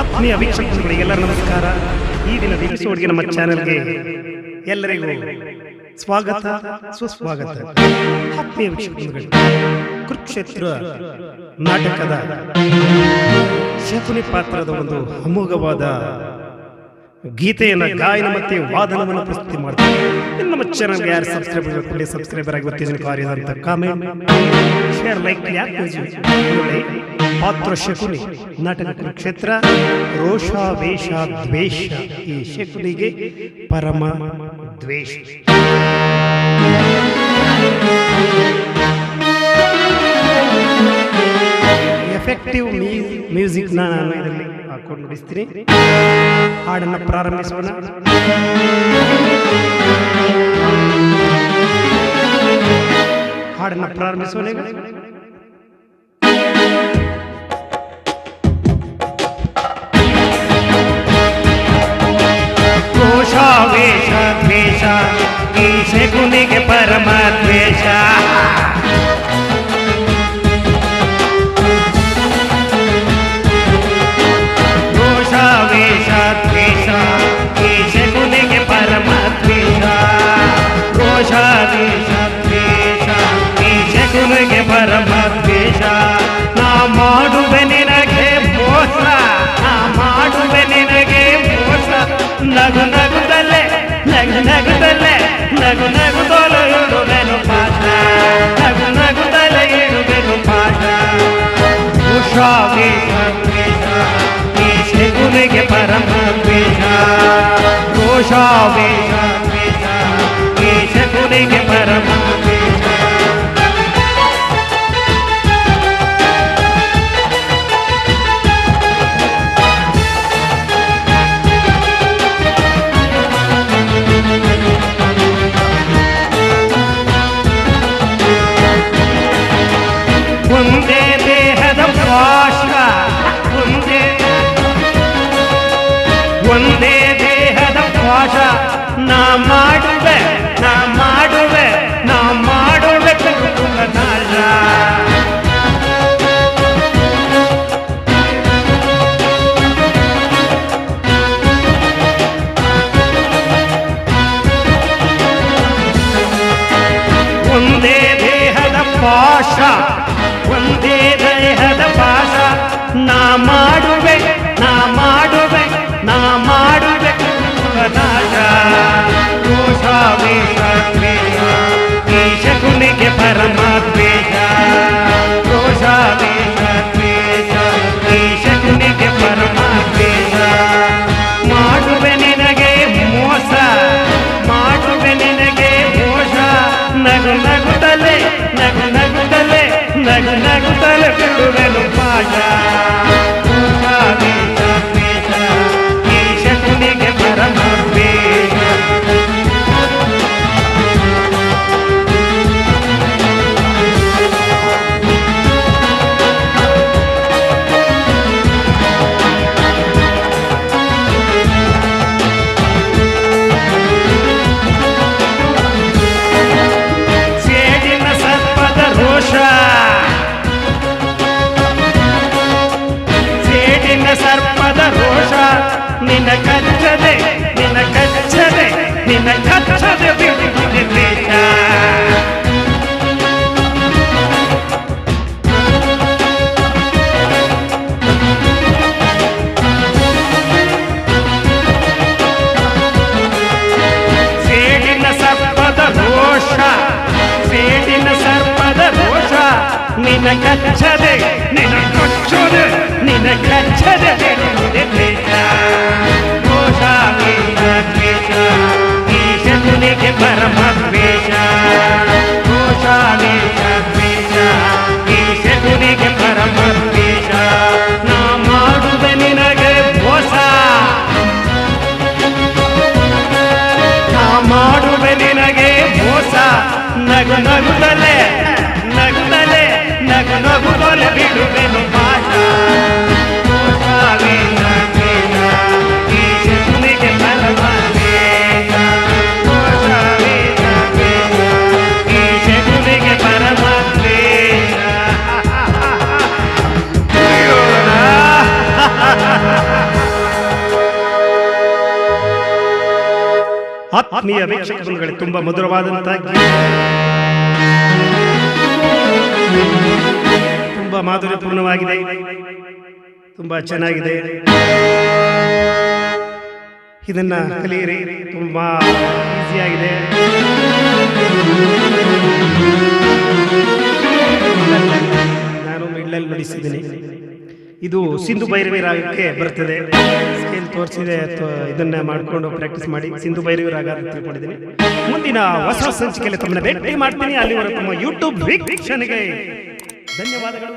ಆತ್ಮೀಯ ವೀಕ್ಷಕರುಗಳಿಗೆಲ್ಲ ನಮಸ್ಕಾರ. ಈ ದಿನ ಎಪಿಸೋಡ್ಗೆ ನಮ್ಮ ಚಾನೆಲ್ಗೆ ಎಲ್ಲರಿಗೂ ಸ್ವಾಗತ, ಸುಸ್ವಾಗತ. ಆತ್ಮೀಯ ವೀಕ್ಷಕರುಗಳು, ಕುರುಕ್ಷೇತ್ರ ನಾಟಕದ ಶಕುನಿ ಪಾತ್ರದ ಒಂದು ಅಮೋಘವಾದ ಗೀತೆಯನ್ನು ಗಾಯನ ಮತ್ತೆ ವಾದನವನ್ನು ಪ್ರಸ್ತುತಿ ಮಾಡ್ತಾರೆ ನಮ್ಮ ಚಾನಲ್ಗೆ ಯಾರು ಸಬ್ಸ್ಕ್ರೈಬ್ ಕೂಡಲೇ ಸಬ್ಸ್ಕ್ರೈಬರ್ ಆಗಿ ಬರ್ತೀನಿ ಕಾರ್ಯ ಅಂತ ಕಾಮೆಂಟ್ ಶೇರ್ ಲೈಕ್ ಯಾಕೆ ಪಾತ್ರ ಶಕುನಿ, ನಾಟಕ ರೋಷ, ವೇಷ, ದ್ವೇಷ, ಈ ಶಕುನಿಗೆ ಪರಮ ದ್ವೇಷ. ಎಫೆಕ್ಟಿವ್ ಮ್ಯೂಸಿಕ್ ನಾನು ಇದರಲ್ಲಿ ಹಾಕೊಂಡು ನುಡಿಸ್ತೀನಿ ಹಾಡನ್ನು ಪ್ರಾರಂಭಿಸೋಣ. ಹಾಡನ್ನು ಪ್ರಾರಂಭಿಸೋಣ ವೇಷ ದ್ವೇಷ ಈ ಶಕುನಿಗೆ ಶಕುನಿಗೆ ನಾ ಮಾಡುವೆ ನಾ ಮಾಡುವೆ ನಾ ಮಾಡುವೆ ಕುರುಕುಲ ನಾಶ ಒಂದೇ ದೇಹದ ಪಾಶ ಒಂದೇ ದೇಹದ ಪಾಶ ನಾ ಮಾಡುವೆ ಶಕುನಿಗೆ ಪರಮ ದ್ವೇಷ ದೋಷ ವೇಷ ದ್ವೇಷ ಪರಮ ದ್ವೇಷ ಮಾಡುವೆ ನಿನಗೆ ಮೋಸ, ಮಾಡುವೆ ನಿನಗೆ ಮೋಸ ನಗು ನಗುತ್ತಲೇ ನಗು ನಗುತ್ತಲೇ ನಗು ನಗುತ್ತಲೇ ಬಿಡುವೆನು ಪಾಠ. ನಿನ್ನ ಕಚ್ಚದೆ ನಿನ್ನ ಕಚ್ಚದೆ ನಿನ್ನ ಕಚ್ಚದೆ ಬಿಡುವುದೇ ದ್ವೇಷ ಸೇಡಿನ ಸರ್ಪದ ರೋಷ ಸೇಡಿನ ಸರ್ಪದ ರೋಷ ನಿನ್ನ ಕಚ್ಚದೆ ನಿನ್ನ ಕೊಚ್ಚದೆ ನಿನ್ನ ಕಚ್ಚದೆ ಬಿಡುವುದೇ ಆತ್ಮೀಯ ವೀಕ್ಷಕ ಬಂಧುಗಳೇ ತುಂಬಾ ಮಧುರವಾದಂತಹ ತುಂಬ ಮಾಧುರ್ಯಪೂರ್ಣವಾಗಿದೆ. ತುಂಬಾ ಚೆನ್ನಾಗಿದೆ. ಇದನ್ನ ಕಲಿಯಿರಿ. ತುಂಬಾ ಈಸಿಯಾಗಿದೆ. ನಾನು ಮಿಡ್ಲಲ್ಲಿ ನುಡಿಸಿದ್ದೀನಿ. ಇದು ಸಿಂಧು ಭೈರವಿ ರಾಗಕ್ಕೆ ಬರ್ತದೆ. ಸ್ಕೇಲ್ ತೋರಿಸಿದೆ ಅಥವಾ ಇದನ್ನ ಮಾಡಿಕೊಂಡು ಪ್ರಾಕ್ಟೀಸ್ ಮಾಡಿ ಸಿಂಧು ಭೈರವಿ ರಾಗ ಅಂತ ತಿಳ್ಕೊಂಡಿದ್ದೀನಿ. ಮುಂದಿನ ಹೊಸ ಸಂಚಿಕೆಯಲ್ಲಿ ತಮ್ಮನ್ನ ಭೇಟಿ ಮಾಡ್ತೀನಿ. ಅಲ್ಲಿವರೆಗೂ ತಮ್ಮ ಯೂಟ್ಯೂಬ್ ವೀಕ್ಷಣೆಗೆ ಧನ್ಯವಾದಗಳು.